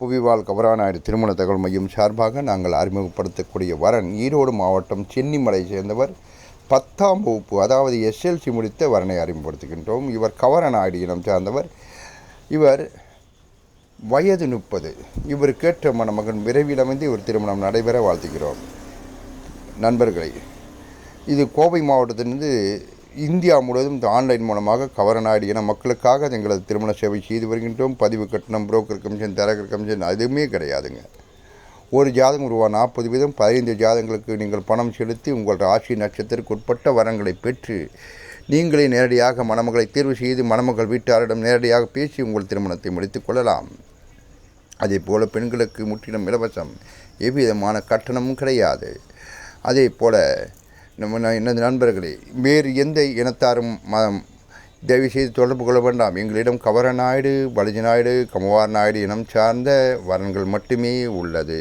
புவிவாழ் கவராநாயுடு திருமண தகவல் மையம் சார்பாக நாங்கள் அறிமுகப்படுத்தக்கூடிய வரன் ஈரோடு மாவட்டம் சென்னிமலை சேர்ந்தவர் பத்தாம் வகுப்பு அதாவது எஸ்எல்சி முடித்த வரனை அறிமுகப்படுத்துகின்றோம். இவர் கவரநாயுடு இனம் சார்ந்தவர். இவர் வயது முப்பது. இவர் கேட்ட மணமகன் விரைவில் அமைந்து இவர் திருமணம் நடைபெற வாழ்த்துகிறோம். நண்பர்களை இது கோவை மாவட்டத்திலிருந்து இந்தியா முழுவதும் இந்த ஆன்லைன் மூலமாக கவரநாடு என மக்களுக்காக எங்களது திருமண சேவை செய்து வருகின்றோம். பதிவு கட்டணம் புரோக்கர் கமிஷன் தரகர் கமிஷன் அதுவுமே கிடையாதுங்க. ஒரு ஜாதகம் ரூபா நாற்பது வீதம் பதினைந்து ஜாதங்களுக்கு நீங்கள் பணம் செலுத்தி உங்கள் ராசி நட்சத்திரக்கு உட்பட்ட வரங்களை பெற்று நீங்களே நேரடியாக மணமகளை தேர்வு செய்து மணமகள் வீட்டாரிடம் நேரடியாக பேசி உங்கள் திருமணத்தை முடித்துக் கொள்ளலாம். அதே போல் பெண்களுக்கு முற்றிலும் இலவசம் எவ்விதமான கட்டணமும் கிடையாது. அதே போல் நம்ம நான் எனது நண்பர்களே வேறு எந்த இனத்தாரும் ம தயவு செய்து தொடர்பு கொள்ள வேண்டாம். எங்களிடம் கவர நாயுடு பலஜ நாயுடு கமவார் நாயுடு இனம் சார்ந்த வரன்கள் மட்டுமே உள்ளது.